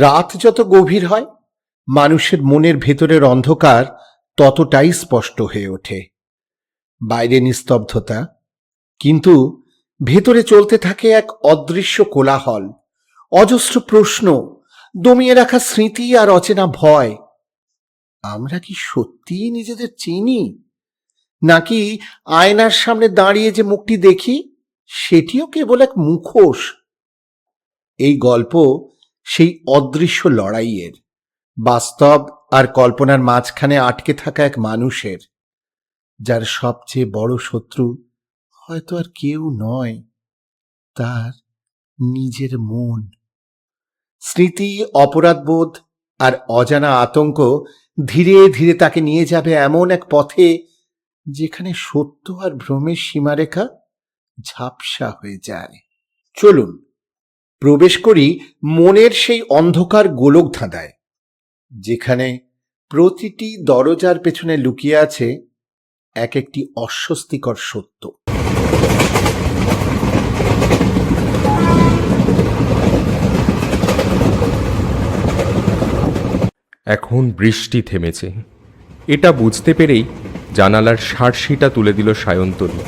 রাত যত গভীর হয়, মানুষের মনের ভেতরের অন্ধকার ততটাই স্পষ্ট হয়ে ওঠে। বাইরে নিস্তব্ধতা, কিন্তু ভেতরে চলতে থাকে এক অদৃশ্য কোলাহল, অজস্র প্রশ্ন, দমিয়ে রাখা স্মৃতি আর অচেনা ভয়। আমরা কি সত্যিই নিজেদের চিনি? নাকি আয়নার সামনে দাঁড়িয়ে যে মুখটি দেখি, সেটিও কেবল এক মুখোশ? এই গল্প সেই অদৃশ্য লড়াইয়ের, বাস্তব আর কল্পনার মাঝখানে আটকে থাকা এক মানুষের, যার সবচেয়ে বড় শত্রু হয়তো আর কেউ নয়, তার নিজের মন। স্মৃতি, অপরাধবোধ আর অজানা আতঙ্ক ধীরে ধীরে তাকে নিয়ে যাবে এমন এক পথে যেখানে সত্য আর ভ্রমের সীমারেখা ঝাপসা হয়ে যায়। চলুন প্রবেশ করি মনের সেই অন্ধকার গোলক ধাঁধায়, যেখানে প্রতিটি দরজার পেছনে লুকিয়ে আছে এক একটি অস্বস্তিকর সত্য। এখন বৃষ্টি থেমেছে। এটা বুঝতে পেরেই জানালার সারসিটা তুলে দিল সায়ন্তনী।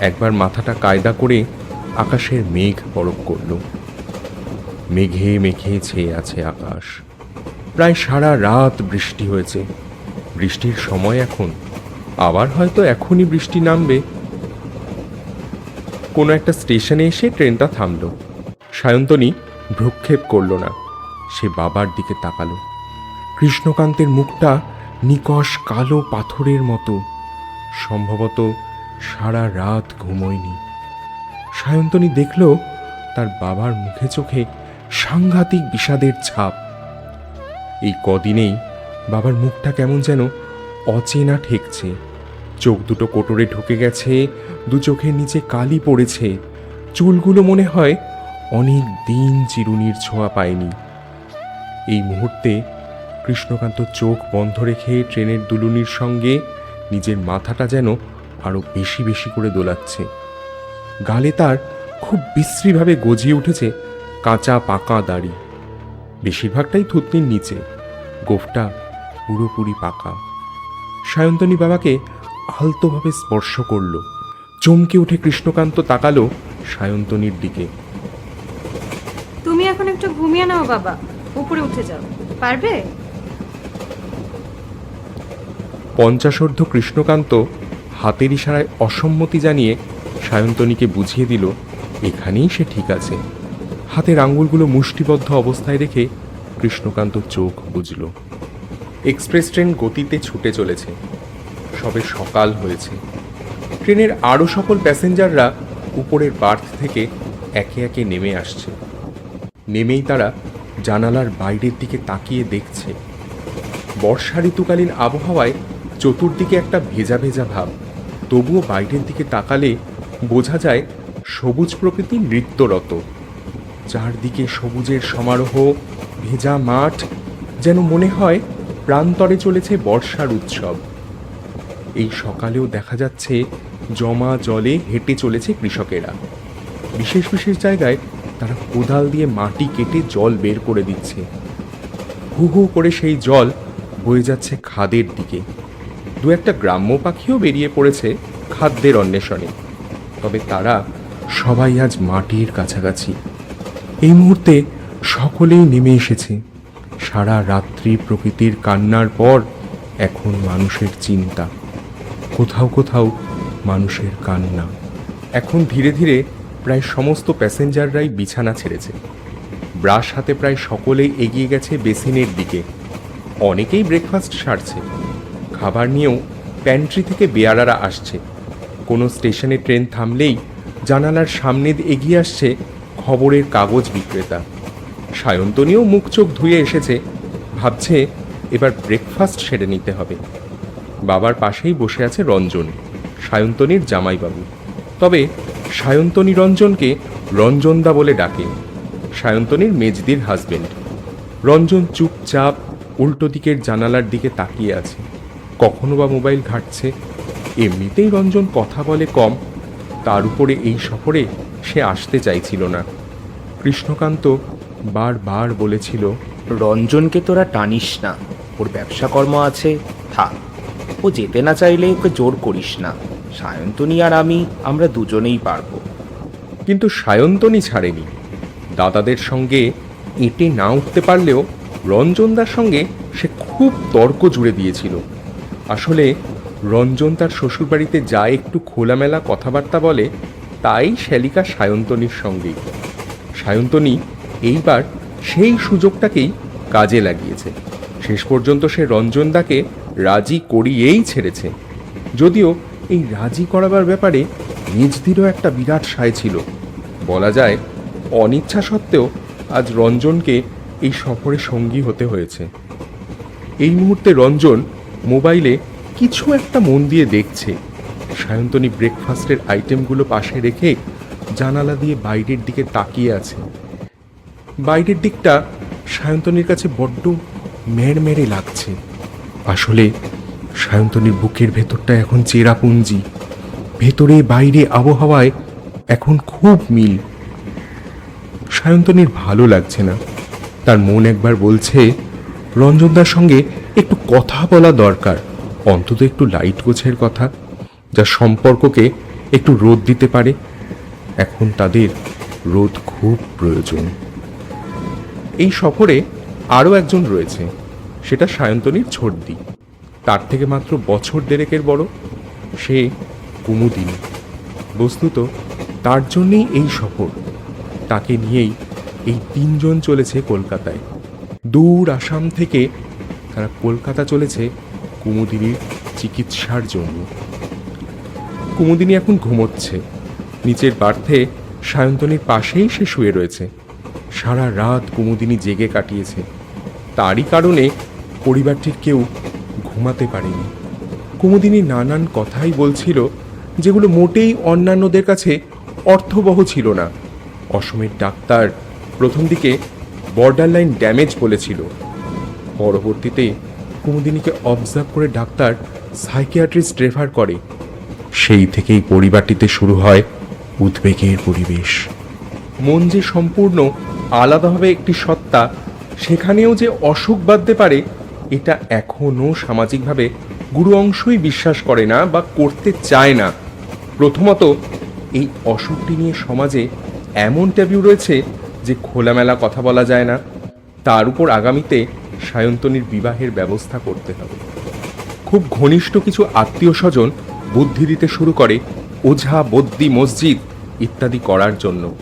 একবার মাথাটা কায়দা করে আকাশের মেঘ পরক করল। মেঘে মেঘে ছেয়ে আছে আকাশ। প্রায় সারা রাত বৃষ্টি হয়েছে। বৃষ্টির সময় এখন। আবার হয়তো এখনই বৃষ্টি নামবে। কোনো একটা স্টেশনে এসে ট্রেনটা থামল। সায়ন্তনী ভ্রুক্ষেপ করল না। সে বাবার দিকে তাকালো। কৃষ্ণকান্তের মুখটা নিকষ কালো পাথরের মতো। সম্ভবত সারা রাত ঘুমোয়নি। সায়ন্তনী দেখল তার বাবার মুখে চোখে সাংঘাতিক বিষাদের ছাপ। এই কদিনেই বাবার মুখটা কেমন যেন অচেনা ঠেকছে। চোখ দুটো কোটরে ঢুকে গেছে, দু চোখের নিচে কালি পড়েছে। চুলগুলো মনে হয় অনেক দিন চিরুনির ছোঁয়া পায়নি। এই মুহূর্তে কৃষ্ণকান্ত চোখ বন্ধ রেখে ট্রেনের দুলুনির সঙ্গে নিজের মাথাটা যেন আরও বেশি বেশি করে দোলাচ্ছে। গালে তার খুব বিশ্রীভাবে গজিয়ে উঠেছে কাঁচা পাকা দাড়ি। বেশিরভাগটাই থুতনির নিচে গোফটা পুরোপুরি পাকা। সায়ন্তনী বাবাকে আলতোভাবে স্পর্শ করল। চমকে উঠে কৃষ্ণকান্ত তাকালো সায়ন্তনীর দিকে। তুমি এখন একটু ঘুমিয়ে নাও বাবা উপরে উঠে যাও। পারবে? পঞ্চাশোর্ধ কৃষ্ণকান্ত হাতের ইশারায় অসম্মতি জানিয়ে সায়ন্তনীকে বুঝিয়ে দিল এখানেই সে ঠিক আছে। হাতের আঙ্গুলগুলো মুষ্টিবদ্ধ অবস্থায় রেখে কৃষ্ণকান্ত চোখ বুঝল এক্সপ্রেস ট্রেন গতিতে ছুটে চলেছে। সবে সকাল হয়েছে। ট্রেনের আরও সকল প্যাসেঞ্জাররা উপরের বার্থ থেকে একে একে নেমে আসছে। নেমেই তারা জানালার বাইরের দিকে তাকিয়ে দেখছে। বর্ষা ঋতুকালীন আবহাওয়ায় চতুর্দিকে একটা ভেজা ভেজা ভাব। তবুও বাইরের দিকে তাকালে বোঝা যায় সবুজ প্রকৃতি নৃত্যরত। চারদিকে সবুজের সমারোহ, ভেজা মাঠ, যেন মনে হয় প্রান্তরে চলেছে বর্ষার উৎসব। এই সকালেও দেখা যাচ্ছে জমা জলে হেঁটে চলেছে কৃষকেরা। বিশেষ বিশেষ জায়গায় তারা কোদাল দিয়ে মাটি কেটে জল বের করে দিচ্ছে। হু হু করে সেই জল বয়ে যাচ্ছে খাদের দিকে। দু একটা গ্রাম্য পাখিও বেরিয়ে পড়েছে খাদ্যের অন্বেষণে। তবে তারা সবাই আজ মাটির কাছাকাছি। এই মুহূর্তে সকলেই নেমে এসেছে। সারা রাত্রি প্রকৃতির কান্নার পর এখন মানুষের চিন্তা। কোথাও কোথাও মানুষের কান্না। এখন ধীরে ধীরে প্রায় সমস্ত প্যাসেঞ্জাররাই বিছানা ছেড়েছে। ব্রাশ হাতে প্রায় সকলেই এগিয়ে গেছে বেসিনের দিকে। অনেকেই ব্রেকফাস্ট সারছে। খাবার নিয়েও প্যান্ট্রি থেকে বেয়ারারা আসছে। কোনো স্টেশনে ট্রেন থামলেই জানালার সামনে এগিয়ে আসছে খবরের কাগজ বিক্রেতা। সায়ন্তনীও মুখ চোখ ধুয়ে এসেছে, ভাবছে এবার ব্রেকফাস্ট সেরে নিতে হবে। বাবার পাশেই বসে আছে রঞ্জন, সায়ন্তনীর জামাইবাবু। তবে সায়ন্তনী রঞ্জনকে রঞ্জনদা বলে ডাকে, সায়ন্তনীর মেজদির হাজবেন্ড রঞ্জন চুপচাপ উল্টো দিকের জানালার দিকে তাকিয়ে আছে। কখনো বা মোবাইল ঘাটছে, এমনিতেই রঞ্জন কথা বলে কম, তার উপরে এই সফরে সে আসতে চাইছিল না। কৃষ্ণকান্ত বারবার বলেছিল রঞ্জনকে তোরা টানিস না ওর ব্যবসা কর্ম আছে থাক। ও যেতে না চাইলে ওকে জোর করিস না। সায়ন্তনী আর আমি আমরা দুজনেই পারব। কিন্তু সায়ন্তনী ছাড়েনি। দাদাদের সঙ্গে এটে না উঠতে পারলেও রঞ্জনদার সঙ্গে সে খুব তর্ক জুড়ে দিয়েছিল। আসলে রঞ্জন তার শ্বশুরবাড়িতে যা একটু খোলামেলা কথাবার্তা বলে তাই শ্যালিকা সায়ন্তনীর সঙ্গেই সায়ন্তনী এইবার সেই সুযোগটাকেই কাজে লাগিয়েছে। শেষ পর্যন্ত সে রঞ্জনদাকে রাজি করিয়েই ছেড়েছে। যদিও এই রাজি করাবার ব্যাপারে নিজদিরও একটা বিরাট সায় ছিল। বলা যায়, অনিচ্ছা সত্ত্বেও আজ রঞ্জনকে এই সফরে সঙ্গী হতে হয়েছে। এই মুহূর্তে রঞ্জন মোবাইলে কিছু একটা মন দিয়ে দেখছে। সায়ন্তনী ব্রেকফাস্টের আইটেমগুলো পাশে রেখে জানালা দিয়ে বাইরের দিকে তাকিয়ে আছে। বাইরের দিকটা সায়ন্তনীর কাছে বড্ড মেড়মেড়ে লাগছে। আসলে সায়ন্তনীর বুকের ভেতরটা এখন চেরাপুঞ্জি। ভেতরে বাইরে আবহাওয়ায় এখন খুব মিল। সায়ন্তনীর ভালো লাগছে না। তার মন একবার বলছে রঞ্জনদার সঙ্গে একটু কথা বলা দরকার। অন্তত একটু লাইট গোছের কথা। যা সম্পর্ককে একটু রোদ দিতে পারে, এখন তাদের রোদ খুব প্রয়োজন। এই সফরে আরও একজন রয়েছে, সেটা সায়ন্তনীর ছোটদি। তার থেকে মাত্র বছর দেড়েকের বড়। সে কুমুদিনী। বস্তুত, তার জন্যেই এই সফর। তাকে নিয়েই এই তিনজন চলেছে কলকাতায়। দূর আসাম থেকে তারা কলকাতা চলেছে কুমুদিনীর চিকিৎসার জন্য। কুমুদিনী এখন ঘুমোচ্ছে। নিচের বার্থে সায়ন্তনীর পাশেই সে শুয়ে রয়েছে। সারা রাত কুমুদিনী জেগে কাটিয়েছে। তারই কারণে পরিবারটির কেউ ঘুমাতে পারেনি। কুমুদিনী নানান কথাই বলছিল, যেগুলো মোটেই অন্যান্যদের কাছে অর্থবহ ছিল না। অসমের ডাক্তার প্রথম দিকে বর্ডার লাইন ড্যামেজ বলেছিল। পরবর্তীতে কুমুদিনীকে অবজার্ভ করে ডাক্তার সাইকিয়াট্রিস্ট রেফার করে। সেই থেকেই পরিবারটিতে শুরু হয় উদ্বেগের পরিবেশ। মন যে সম্পূর্ণ, আলাদাভাবে একটি সত্তা, সেখানেও যে অসুখ বাঁধতে পারে, এটা এখনও সামাজিকভাবে গুরু অংশই বিশ্বাস করে না বা করতে চায় না। প্রথমত, এই অসুখটি নিয়ে সমাজে এমন ট্যাবিউ রয়েছে যে খোলামেলা কথা বলা যায় না। তার উপর আগামীতে সায়ন্তনীর বিবাহের ব্যবস্থা করতে হবে। খুব ঘনিষ্ঠ কিছু আত্মীয় স্বজন বুদ্ধি দিতে শুরু করে, ওঝা বদ্যি মসজিদ ইত্যাদি করার জন্য।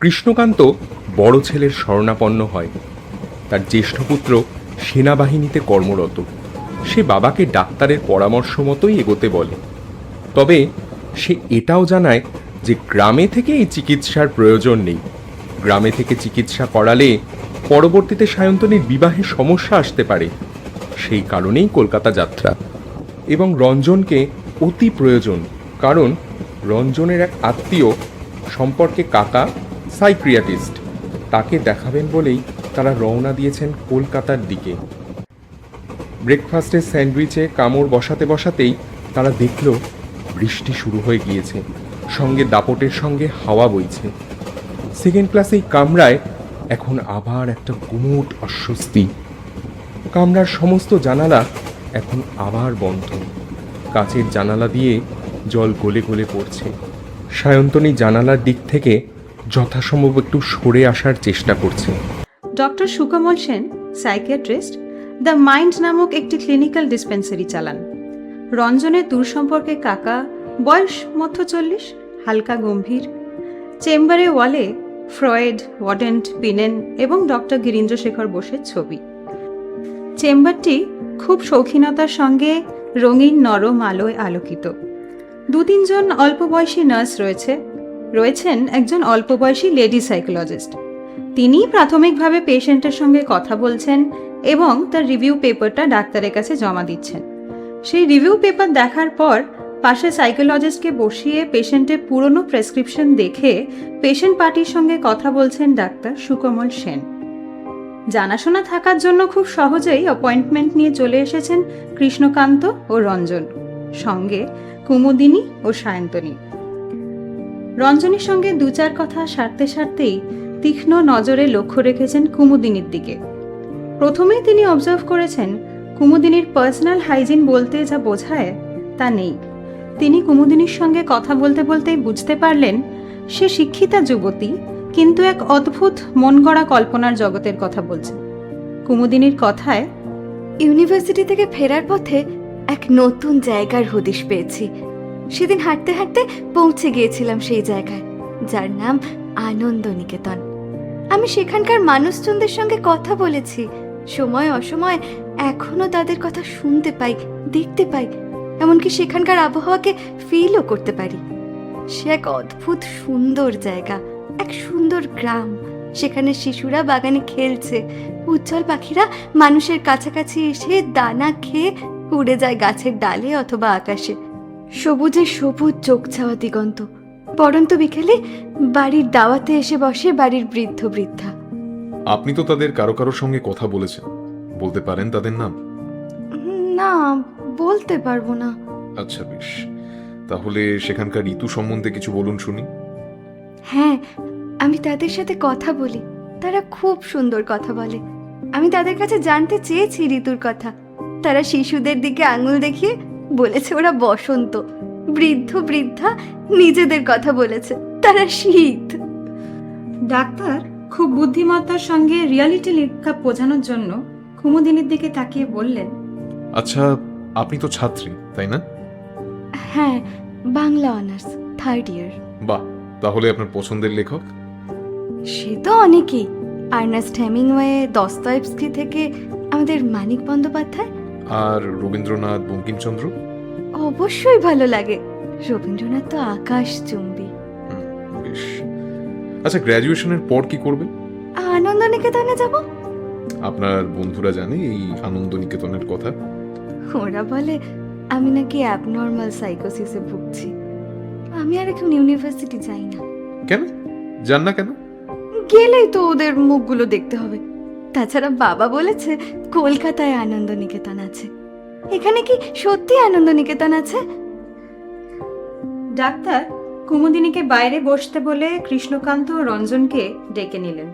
কৃষ্ণকান্ত বড় ছেলের শরণাপন্ন হয়। তার জ্যেষ্ঠ পুত্র সেনাবাহিনীতে কর্মরত। সে বাবাকে ডাক্তারের পরামর্শ মতোই এগোতে বলে। তবে সে এটাও জানায় যে গ্রামে থেকে এই চিকিৎসার প্রয়োজন নেই। গ্রামে থেকে চিকিৎসা করালে পরবর্তীতে সায়ন্তনীর বিবাহে সমস্যা আসতে পারে। সেই কারণেই কলকাতা যাত্রা। এবং রঞ্জনকে অতি প্রয়োজন, কারণ রঞ্জনের এক আত্মীয় সম্পর্কে কাকা সাইক্রিয়াটিস্ট। তাকে দেখাবেন বলেই তারা রওনা দিয়েছেন কলকাতার দিকে। ব্রেকফাস্টের স্যান্ডউইচে কামড় বসাতে বসাতেই তারা দেখল, বৃষ্টি শুরু হয়ে গিয়েছে। সঙ্গে দাপটের সঙ্গে হাওয়া বইছে। সেকেন্ড ক্লাসেই কামরায় এখন আবার একটা গুমোট অস্বস্তি। কামরার সমস্ত জানালা এখন আবার বন্ধ। কাচের জানালা দিয়ে জল গলে গলে পড়ছে। সায়ন্তনী জানালার দিক থেকে যথাসম্ভব একটু সরে আসার চেষ্টা করছে। Doctor Sukamal Sen, psychiatrist, the mind নামক একটি ক্লিনিক্যাল ডিসপেন্সারি চালান। রঞ্জনের দূর সম্পর্কে কাকা, বয়স মধ্য চল্লিশ হালকা গম্ভীর। চেম্বারে ওয়ালে ফ্রয়েড ওয়াডেন্ট পিনেন এবং ডক্টর গিরীন্দ্রশেখর বোসের ছবি। চেম্বারটি খুব শৌখিনতার সঙ্গে রঙিন নরম আলোয় আলোকিত। দু তিনজন অল্প বয়সী নার্স রয়েছে। রয়েছেন একজন অল্প বয়সী লেডি সাইকোলজিস্ট। তিনি প্রাথমিকভাবে পেশেন্টের সঙ্গে কথা বলছেন এবং তার রিভিউ পেপারটা ডাক্তারের কাছে জমা দিচ্ছেন। সেই রিভিউ পেপার দেখার পর পাশে সাইকোলজিস্টকে বসিয়ে পেশেন্টের পুরনো প্রেসক্রিপশন দেখে পেশেন্ট পার্টির সঙ্গে কথা বলছেন ডাক্তার সুকমল সেন। জানাশোনা থাকার জন্য খুব সহজেই অ্যাপয়েন্টমেন্ট নিয়ে চলে এসেছেন কৃষ্ণকান্ত ও রঞ্জন, সঙ্গে কুমুদিনী ও সায়ন্তনী। রঞ্জনীর সঙ্গে দু চার কথা সারতে সারতেই তীক্ষ্ণ নজরে লক্ষ্য রেখেছেন কুমুদিনীর দিকে। প্রথমেই তিনি অবজার্ভ করেছেন কুমুদিনীর পার্সোনাল হাইজিন বলতে যা বোঝায় তা নেই। তিনি কুমুদিনীর সঙ্গে কথা বলতে বলতেই বুঝতে পারলেন, সে শিক্ষিতা যুবতী কিন্তু এক অদ্ভুত মন গড়া কল্পনার জগতের কথা বলছেন কুমুদিনীর কথায়, ইউনিভার্সিটি থেকে ফেরার পথে এক নতুন জায়গার হদিশ পেয়েছি। সেদিন হাঁটতে হাঁটতে পৌঁছে গিয়েছিলাম সেই জায়গায়, যার নাম আনন্দ নিকেতন আমি সেখানকার মানুষজনদের সঙ্গে কথা বলেছি। সময় অসময় এখনও তাদের কথা শুনতে পাই, দেখতে পাই। এমনকি সেখানকার আবহাওয়াকে ফিলও করতে পারি। সে এক অদ্ভুত সুন্দর জায়গা। এক সুন্দর গ্রাম। সেখানে শিশুরা বাগানে খেলছে। উজ্জ্বল পাখিরা মানুষের কাছাকাছি এসে দানা খেয়ে উড়ে যায় গাছের ডালে অথবা আকাশে। সবুজে সবুজ চোখ ছাওয়া দিগন্ত। পরন্ত বিকেলে বাড়ির দাওয়াতে এসে বসে বাড়ির বৃদ্ধ বৃদ্ধা। আপনি তো তাদের কারও কারও সঙ্গে কথা বলেছেন। বলতে পারেন তাদের নাম? না বলতে পারব না। আচ্ছা বেশ। তাহলে সেখানকার ঋতু সম্বন্ধে কিছু বলুন শুনি। হ্যাঁ আমি তাদের সাথে কথা বলি। তারা খুব সুন্দর কথা বলে। আমি তাদের কাছে জানতে চেয়েছি ঋতুর কথা। তারা শিশুদের দিকে আঙুল দেখিয়ে বলেছে ওরা বসন্ত। বৃদ্ধ বৃদ্ধা নিজেদের কথা বলেছে। তারা শীত। ডাক্তার খুব বুদ্ধিমত্তার সঙ্গে রিয়ালিটি লেখা বোঝানোর জন্য কুমুদিনীর দিকে তাকিয়ে বললেন আচ্ছা আপনি তো ছাত্রী তাই না? হ্যাঁ বাংলা অনার্স থার্ড ইয়ার বাহ! তাহলে আপনার পছন্দের লেখক? সে তো অনেকেই। আর্নেস্ট হেমিংওয়ে দস্তয়েভস্কি থেকে আমাদের মানিক বন্দ্যোপাধ্যায়। আর রবীন্দ্রনাথ বঙ্কিমচন্দ্র? অবশ্যই ভালো লাগে। রবীন্দ্রনাথ তো আকাশ চুম্বি। বেশ। আচ্ছা গ্র্যাজুয়েশনের পর কি করবেন? আনন্দ নিকেতনে যাব। আপনার বন্ধুরা জানে এই আনন্দ নিকেতনের কথা। ওরা বলে আমি নাকি অ্যাবনর্মাল সাইকোসিসে ভুগছি। আমি আর এখন ইউনিভার্সিটি যাই না। কেন? জান না কেন? গেলেই তো ওদের মুখগুলো দেখতে হবে। তাছাড়া বাবা বলেছে কলকাতায় আনন্দ নিকেতন আছে। এখানে কি সত্যি আনন্দ নিকেতন আছে? ডাক্তার কুমুদিনীকে বাইরে বসতে বলে কৃষ্ণকান্ত ও রঞ্জনকে ডেকে নিলেন।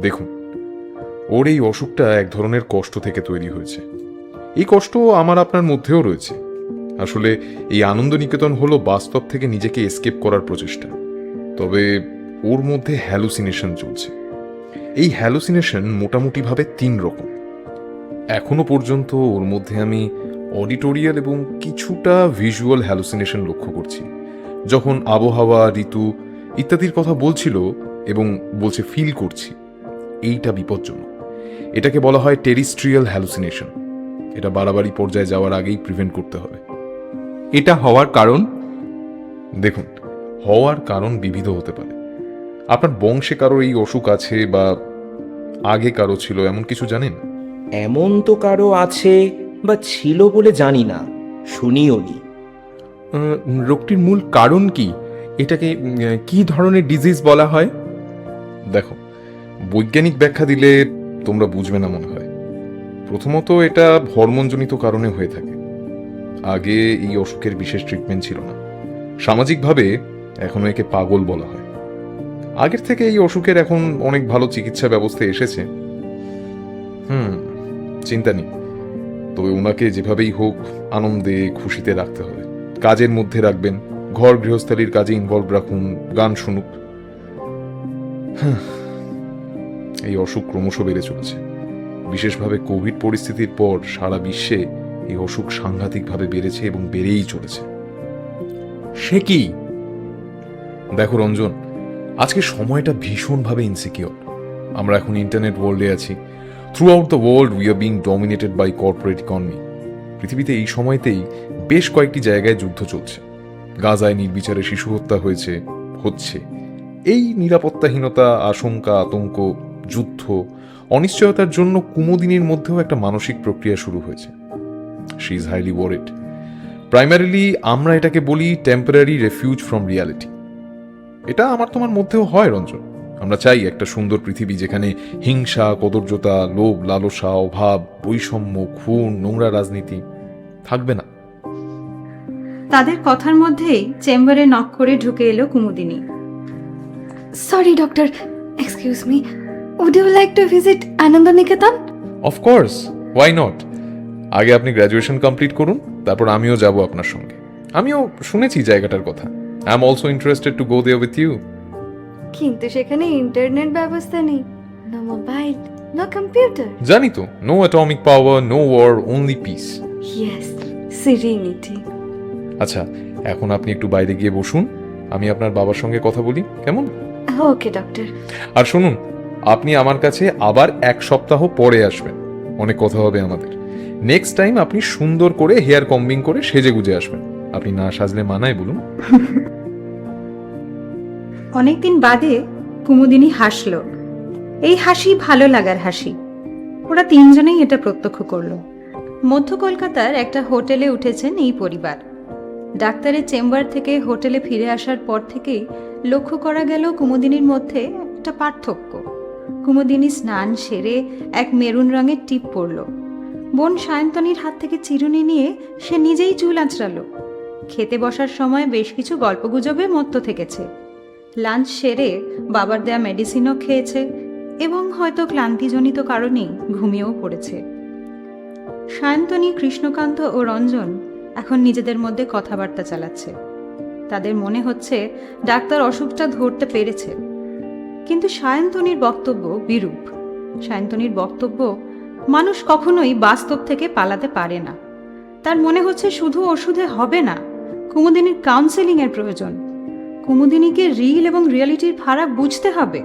দেখুন ওর এই অসুখটা এক ধরনের কষ্ট থেকে তৈরি হয়েছে। এই কষ্ট আমার আপনার মধ্যেও রয়েছে। আসলে এই আনন্দ নিকেতন হলো বাস্তব থেকে নিজেকে এসকেপ করার প্রচেষ্টা। তবে ওর মধ্যে হ্যালুসিনেশন চলছে। এই হ্যালুসিনেশন মোটামুটিভাবে তিন রকম। এখনও পর্যন্ত ওর মধ্যে আমি অডিটোরিয়াল এবং কিছুটা ভিজুয়াল হ্যালুসিনেশন লক্ষ্য করছি। যখন আবহাওয়া, ঋতু ইত্যাদির কথা বলছিল এবং বলছে ফিল করছি, এইটা বিপজ্জনক। এটাকে বলা হয় টেরিস্ট্রিয়াল হ্যালুসিনেশন এটা বাড়াবাড়ি পর্যায়ে যাওয়ার আগেই প্রিভেন্ট করতে হবে। এটা হওয়ার কারণ? দেখুন হওয়ার কারণ বিবিধ হতে পারে। আপনার বংশে কারও এই অসুখ আছে বা আগে কারও ছিল এমন কিছু জানেন? এমন তো কারও আছে বা ছিল বলে জানি না শুনিও নি। রোগটির মূল কারণ কি? এটাকে কি ধরনের ডিজিজ বলা হয়? দেখো বৈজ্ঞানিক ব্যাখ্যা দিলে তোমরা বুঝবে না মনে হয়। প্রথমত এটা হরমোনজনিত কারণে হয়ে থাকে। আগে এই অসুখের বিশেষ ট্রিটমেন্ট ছিল না। সামাজিকভাবে এখনও একে পাগল বলা হয়। আগের থেকে এই অসুখের এখন অনেক ভালো চিকিৎসা ব্যবস্থা এসেছে। হুম, চিন্তা নেই। তবে ওনাকে যেভাবেই হোক আনন্দে, খুশিতে রাখতে হবে। কাজের মধ্যে রাখবেন। ঘর গৃহস্থালির কাজে ইনভলভ রাখুন, গান শুনুক। এই অসুখ ক্রমশ বেড়ে চলেছে। বিশেষভাবে কোভিড পরিস্থিতির পর সারা বিশ্বে এই অসুখ সাংঘাতিকভাবে বেড়েছে এবং বেড়েই চলেছে। সে কি? দেখো রঞ্জন, আজকে সময়টা ভীষণভাবে ইনসিকিওর আমরা এখন ইন্টারনেট ওয়ার্ল্ডে আছি। Throughout the world we are being dominated by corporate economy পৃথিবীতে এই সময়তেই বেশ কয়েকটি জায়গায় যুদ্ধ চলছে। গাজায় নির্বিচারে শিশু হত্যা হয়েছে, হচ্ছে। এই নিরাপত্তাহীনতা, আশঙ্কা, আতঙ্ক, যুদ্ধ, অনিশ্চয়তার জন্য কুমোদিনীর মধ্যেও একটা মানসিক প্রক্রিয়া শুরু হয়েছে। She is highly worried primarily আমরা এটাকে বলি টেম্পোরারি রেফিউজ ফ্রম রিয়ালিটি এটা আমার তোমার মধ্যেও হয় রঞ্জন। আমরা চাই একটা সুন্দর পৃথিবী যেখানে হিংসা কদর্যতা লোভ লালসা অভাব বৈষম্য খুন নোংরা রাজনীতি থাকবে না। তাদের কথার মধ্যেই চেম্বারে নক করে ঢুকে এলো Kumudini. Sorry doctor excuse me would you like to visit Ananda Niketan of course why not আগে আপনি গ্র্যাজুয়েশন কমপ্লিট করুন তারপর আমিও যাব আপনার সঙ্গে। আমিও শুনেছি জায়গাটার কথা। I am also interested to go there with you কিন্তু সেখানে ইন্টারনেট ব্যবস্থা নেই। নো মোবাইল নো কম্পিউটার জানি তো no atomic power no war only peace yes serenity আচ্ছা এখন আপনি একটু বাইরে গিয়ে বসুন আমি আপনার বাবার সঙ্গে কথা বলি কেমন? ওকে ডক্টর আর শুনুন আপনি আমার কাছে আবার এক সপ্তাহ পরে আসবেন অনেক কথা হবে আমাদের। নেক্সট টাইম আপনি সুন্দর করে হেয়ার কম্বিং করে সেজে গুজে আসবেন। আপনি না সাজলে মানায় বলুন। অনেকদিন বাদে কুমুদিনী হাসল। এই হাসি ভালো লাগার হাসি। ওরা তিনজনেই এটা প্রত্যক্ষ করল। মধ্য কলকাতার একটা হোটেলে উঠেছেন এই পরিবার। ডাক্তারের চেম্বার থেকে হোটেলে ফিরে আসার পর থেকেই লক্ষ্য করা গেল কুমুদিনীর মধ্যে একটা পার্থক্য। কুমুদিনী স্নান সেরে এক মেরুন রঙের টিপ পরল। বোন সায়ন্তনীর হাত থেকে চিরুনি নিয়ে সে নিজেই চুল আঁচড়ালো। খেতে বসার সময় বেশ কিছু গল্পগুজবে মত্ত থেকেছে। লাঞ্চ সেরে বাবার দেয়া মেডিসিনও খেয়েছে এবং হয়তো ক্লান্তিজনিত কারণেই ঘুমিয়েও পড়েছে। সায়ন্তনী, কৃষ্ণকান্ত ও রঞ্জন এখন নিজেদের মধ্যে কথাবার্তা চালাচ্ছে। তাদের মনে হচ্ছে ডাক্তার অসুখটা ধরতে পেরেছে। কিন্তু সায়ন্তনীর বক্তব্য বিরূপ। সায়ন্তনীর বক্তব্য মানুষ কখনোই বাস্তব থেকে পালাতে পারে না। তার মনে হচ্ছে শুধু ওষুধে হবে না, কুমুদিনীর কাউন্সেলিংয়ের প্রয়োজন। কুমুদিনীকে রিল এবং রিয়ালিটির ফারাক বুঝতে হবে।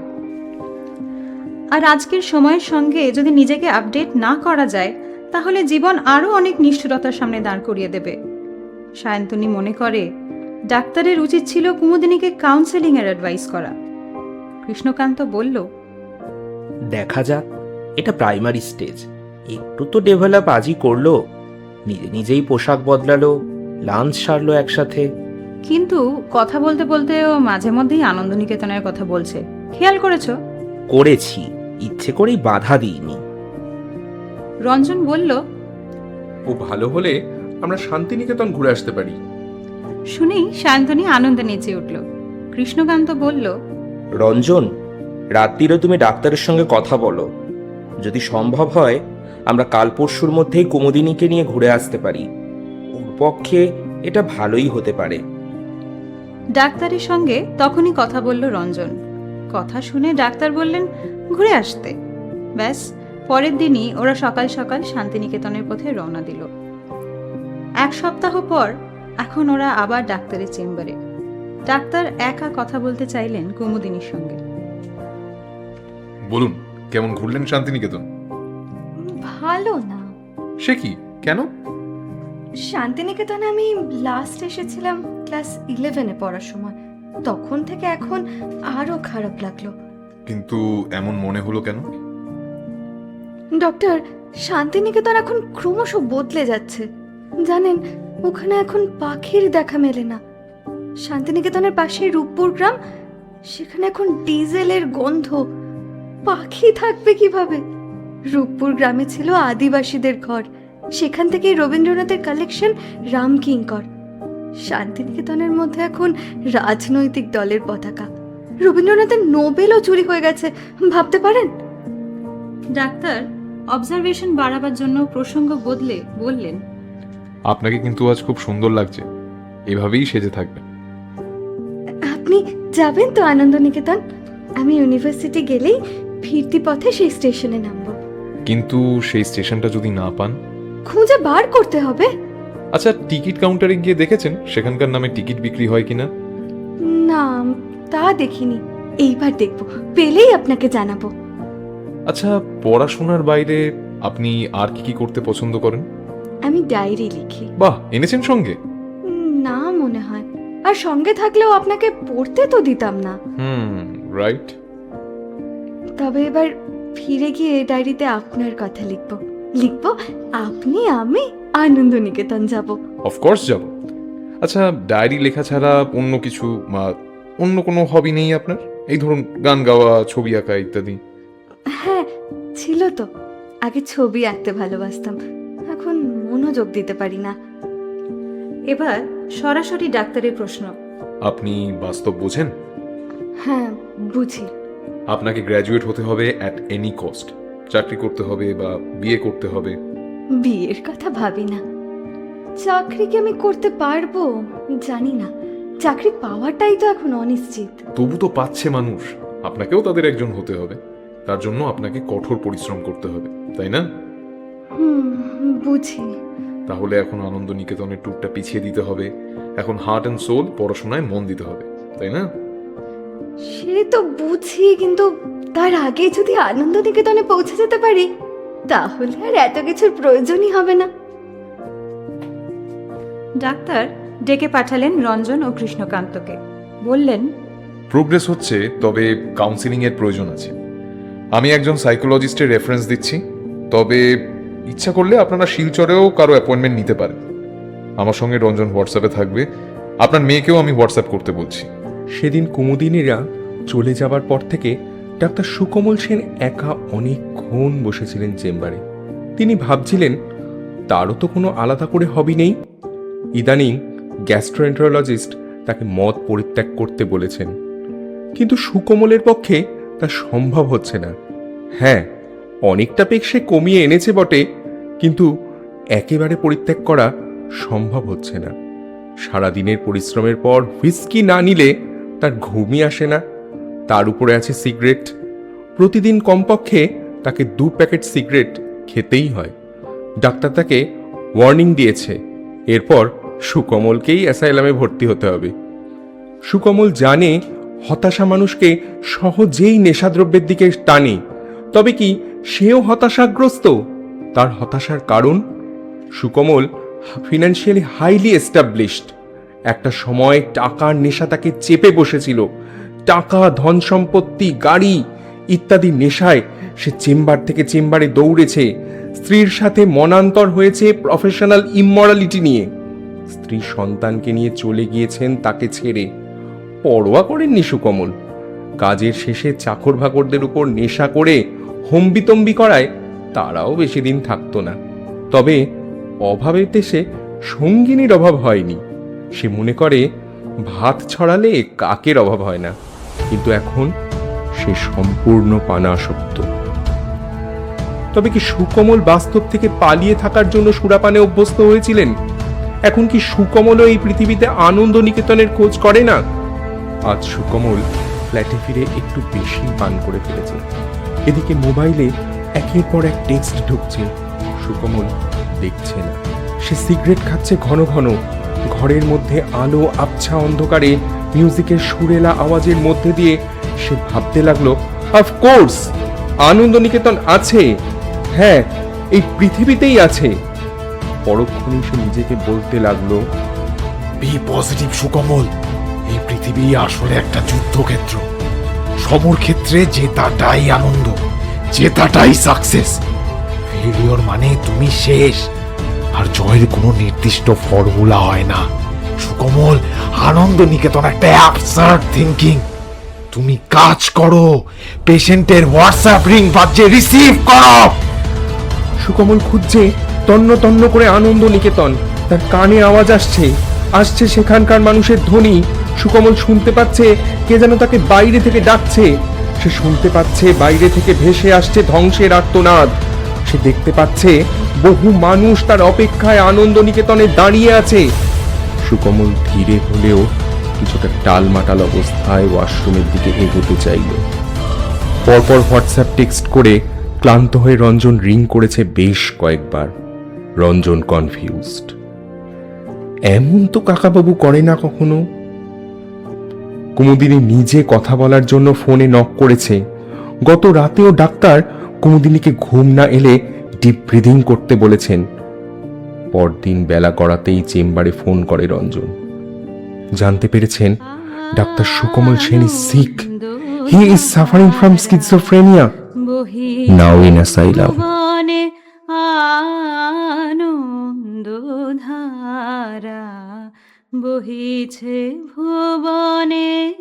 আর আজকের সময়ের সঙ্গে যদি নিজেকে আপডেট না করা যায়, তাহলে জীবন আরও অনেক নিষ্ঠুরতার সামনে দাঁড় করিয়ে দেবে। সায়ন্তনী মনে করে, ডাক্তারের উচিত ছিল কুমুদিনীকে কাউন্সেলিংয়ের অ্যাডভাইস করা। কৃষ্ণকান্ত বলল, দেখা যাক। এটা প্রাইমারি স্টেজ একটু তো ডেভেলপ আজই করল নিজে নিজেই পোশাক বদলালো লাঞ্চ সারলো একসাথে। কিন্তু কথা বলতে বলতে ও মাঝে মধ্যেই আনন্দ নিকেতনের কথা বলছে। খেয়াল করেছ? করেছি ইচ্ছে করেই বাধা দিইনি। রঞ্জন বলল ও ভালো হলে আমরা শান্তিনিকেতন ঘুরে আসতে পারি। শুনেই সায়ন্তনী আনন্দে নেচে উঠল। কৃষ্ণকান্ত বলল রঞ্জন রাত্রিরে তুমি ডাক্তারের সঙ্গে কথা বলো। যদি সম্ভব হয় আমরা কাল পরশুর মধ্যেই কুমুদিনীকে নিয়ে ঘুরে আসতে পারি। ওর পক্ষে এটা ভালোই হতে পারে। ডাক্তারের সঙ্গে তখনই কথা বলল রঞ্জন। কথা শুনে ডাক্তার বললেন ঘুরে আসতে। ব্যাস পরের দিনই ওরা সকাল সকাল শান্তিনিকেতনের পথে রওনা দিল। এক সপ্তাহ পর এখন ওরা আবার ডাক্তারের চেম্বারে। ডাক্তার একা কথা বলতে চাইলেন কুমুদিনীর সঙ্গে। বলুন কেমন ঘুরলেন শান্তিনিকেতন? ভালো না। সে কি? কেন? শান্তিনিকেতনে আমি লাস্ট এসেছিলাম ক্লাস ইলেভেনে পড়ার সময়। তখন থেকে এখন আরও খারাপ লাগল। কিন্তু এমন মনে হলো কেন? ডক্টর শান্তিনিকেতন এখন ক্রমশ বদলে যাচ্ছে। জানেন ওখানে এখন পাখির দেখা মেলে না। শান্তিনিকেতনের পাশে রূপপুর গ্রাম সেখানে এখন ডিজেলের গন্ধ পাখি থাকবে কীভাবে? রূপপুর গ্রামে ছিল আদিবাসীদের ঘর। সেখান থেকেই রবীন্দ্রনাথের কালেকশন রামকিঙ্কর। শান্তিনিকেতনের মধ্যে এখন রাজনৈতিক দলের পতাকা। রবীন্দ্রনাথের নোবেলও চুরি হয়ে গেছে ভাবতে পারেন? ডাক্তার অবজারভেশন বাড়াবার জন্য প্রসঙ্গ বদলে বললেন। আপনাকে কিন্তু আজ খুব সুন্দর লাগছে। এভাবেই সেজে থাকবেন। আপনি যাবেন তো আনন্দ নিকেতন আমি ইউনিভার্সিটি গেলেই ফিরতি পথে সেই স্টেশনে নামবো। কিন্তু সেই স্টেশনটা যদি না পান? খুঁজে বার করতে হবে। আচ্ছা টিকিট কাউন্টারে গিয়ে দেখেছেন সেখানকার নামে টিকিট বিক্রি হয় কিনা? না তা দেখিনি। এইবার দেখব পেলেই আপনাকে জানাব। আচ্ছা পড়াশোনার বাইরে আপনি আর কি কি করতে পছন্দ করেন? আমি ডায়েরি লিখি। বাহ এনেছেন সঙ্গে? না মনে হয়। আর সঙ্গে থাকলেও আপনাকে পড়তে তো দিতাম না। Hmm right. তবে এবার ফিরে গিয়ে ডায়েরিতে আপনার কথা লিখব। লিখব আপনি আমি আনন্দ নিকেতন যাব অফকোর্স যাব। আচ্ছা ডায়েরি লেখা ছাড়া অন্য কিছু বা অন্য কোনো হবি নেই আপনার? এই ধরুন গান গাওয়া ছবি আঁকা ইত্যাদি। হ্যাঁ ছিল তো। আগে ছবি আঁকতে ভালোবাসতাম। এখন মনোযোগ দিতে পারি না। এবার সরাসরি ডাক্তারের প্রশ্ন। আপনি বাস্তব বোঝেন? হ্যাঁ বুঝি। আপনাকে গ্র্যাজুয়েট হতে হবে অ্যাট এনি কস্ট চাকরি করতে হবে বা বিয়ে করতে হবে। বিয়ের কথা ভাবি না। চাকরি কি আমি করতে পারব? জানি না। চাকরি পাওয়াটাই তো এখন অনিশ্চিত। তবু তো পাচ্ছে মানুষ। আপনাকেও তাদের একজন হতে হবে। তার জন্য আপনাকে কঠোর পরিশ্রম করতে হবে তাই না? হুম বুঝি। তাহলে এখন আনন্দ নিকেতনের ট্যুরটা পিছিয়ে দিতে হবে। এখন হার্ট অ্যান্ড সোল পড়াশোনায় মন দিতে হবে তাই না? সে তো বুঝি কিন্তু তার আগে যদি আনন্দ নিকেতনে পৌঁছে যেতে পারি তাহলে আর এত কিছুর প্রয়োজনই হবে না। ডাক্তার ডেকে পাঠালেন রঞ্জন ও কৃষ্ণকান্তকে। বললেন প্রোগ্রেস হচ্ছে তবে কাউন্সিলিং এর প্রয়োজন আছে। আমি একজন সাইকোলজিস্টের রেফারেন্স দিচ্ছি তবে ইচ্ছা করলে আপনারা শিলচরেও কারও অ্যাপয়েন্টমেন্ট নিতে পারেন। আমার সঙ্গে রঞ্জন হোয়াটসঅ্যাপে থাকবে। আপনার মেয়েকেও আমি হোয়াটসঅ্যাপ করতে বলছি। সেদিন কুমুদিনীরা চলে যাবার পর থেকে ডাক্তার সুকমল সেন একা অনেকক্ষণ বসেছিলেন চেম্বারে। তিনি ভাবছিলেন, তারও তো কোনো আলাদা করে হবি নেই। ইদানিং গ্যাস্ট্রোএন্টারোলজিস্ট তাকে মদ পরিত্যাগ করতে বলেছেন। কিন্তু সুকমলের পক্ষে তা সম্ভব হচ্ছে না। হ্যাঁ অনেকটা পেক সে কমিয়ে এনেছে বটে, কিন্তু একেবারে পরিত্যাগ করা সম্ভব হচ্ছে না। সারাদিনের পরিশ্রমের পর হুইস্কি না নিলে তার ঘুমই আসে না। তার উপরে আছে সিগারেট। প্রতিদিন কমপক্ষে তাকে দু প্যাকেট সিগারেট খেতেই হয়। ডাক্তার তাকে ওয়ার্নিং দিয়েছে। এরপর সুকমলকেই অ্যাসাইলামে ভর্তি হতে হবে। সুকমল জানে হতাশা মানুষকে সহজেই নেশাদ্রব্যের দিকে টানে। তবে কি সেও হতাশাগ্রস্ত? তার হতাশার কারণ? সুকমল ফিনান্সিয়ালি হাইলি এস্টাবলিশড একটা সময় টাকার নেশা তাকে চেপে বসেছিল। টাকা, ধন সম্পত্তি, গাড়ি ইত্যাদি নেশায় সে চেম্বার থেকে চেম্বারে দৌড়েছে। স্ত্রীর সাথে মনান্তর হয়েছে প্রফেশনাল ইমমরালিটি নিয়ে। স্ত্রী সন্তানকে নিয়ে চলে গিয়েছেন তাকে ছেড়ে। পরোয়া করেননি সুকমল। কাজের শেষে চাকর ভাকরদের উপর নেশা করে হম্বিতম্বি করায় তারাও বেশি দিন থাকতো না। তবে অভাবেতে সে সঙ্গিনীর অভাব হয়নি। সে মনে করে, ভাত ছড়ালে কাকের অভাব হয় না। কিন্তু এখন সে সম্পূর্ণ পানাসক্ত। তবে কি সুকমল বাস্তব থেকে পালিয়ে থাকার জন্য সুরাপানে অভ্যস্ত হয়েছিলেন? এখন কি সুকমলও এই পৃথিবীতে আনন্দ নিকেতনের খোঁজ করে না? আজ সুকমল ফ্ল্যাটে ফিরে একটু বেশি পান করে ফেলেছে। এদিকে মোবাইলে একের পর এক টেক্সট ঢুকছে। সুকমল দেখছে না। সে সিগারেট খাচ্ছে ঘন ঘন। ঘরের মধ্যে আলো আবছা অন্ধকারে মিউজিকের সুরেলা আওয়াজের মধ্যে দিয়ে সে ভাবতে লাগল অফকোর্স আনন্দ নিকেতন আছে। হ্যাঁ এই পৃথিবীতেই আছে। পরক্ষণে সে নিজেকে বলতে লাগল বি পজিটিভ সুকমল। এই পৃথিবী আসলে একটা যুদ্ধক্ষেত্র। সমর ক্ষেত্রে জেতাটাই আনন্দ জেতাটাই সাকসেস ফেলিওর মানে তুমি শেষ। আর জয়ের কোনো নির্দিষ্ট ফর্মুলা হয় না। সুকমল আনন্দ নিকেতন একটা অ্যাবসার্ড থিঙ্কিং তুমি কাজ করো পেশেন্টের হোয়াটসঅ্যাপ রিং বাজে রিসিভ করো। সুকমল খুঁজছে তন্ন তন্ন করে আনন্দ নিকেতন তার কানে আওয়াজ আসছে। আসছে সেখানকার মানুষের ধ্বনি। সুকমল শুনতে পাচ্ছে কে যেন তাকে বাইরে থেকে ডাকছে। সে শুনতে পাচ্ছে বাইরে থেকে ভেসে আসছে ধ্বংসের আর্তনাদ। সে দেখতে পাচ্ছে বহু মানুষ তার অপেক্ষায় আনন্দ নিকেতনে দাঁড়িয়ে আছে। সুকমল ধীরে হলেও কিছুটা টালমাটাল অবস্থায় ওয়াশরুমের দিকে এগোতে চাইল। পরপর হোয়াটসঅ্যাপ টেক্সট করে ক্লান্ত হয়ে রঞ্জন রিং করেছে বেশ কয়েকবার। রঞ্জন কনফিউজড। এমন তো কাকাবাবু করে না কখনো? কুমুদিনী নিজে কথা বলার জন্য ফোনে নক করেছে। গত রাতেও ডাক্তার কুমুদিনীকে ঘুম না এলে ডিপ ব্রিদিং করতে বলেছেন। পরদিন বেলা গড়াতেই চেম্বারে ফোন করে রঞ্জন। জানতে পেরেছেন, doctor Sukamal Sen is sick he is suffering from schizophrenia. ভুবনে আনন্দ ধারা বহিছে ভুবনে।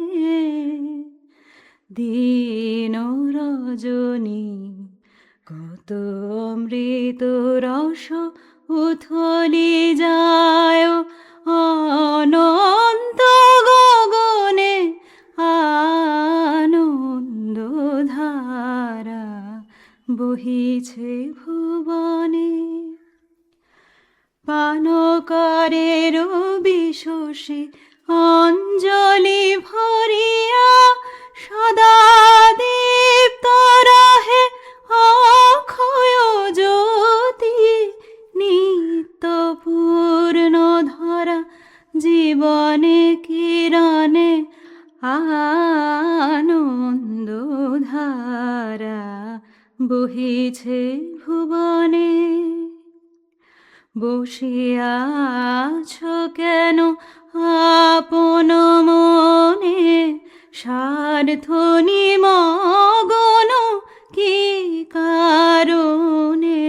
দিন রজনী কত অমৃত রস উথলি যায়, অনন্ত গগনে আনন্দ ধারা বহিছে ভুবনে। পান করে রবি শশী অঞ্জলি ভরিয়া সদা দে কিরণে আনন্দ ধারা বহিছে ভুবনে। বসিয়াছ কেন আপন মনে? স্বার্থনি মগন কি কারণে?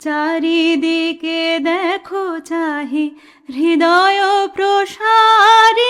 চারিদিকে দেখো চাহি হৃদয় প্রসারী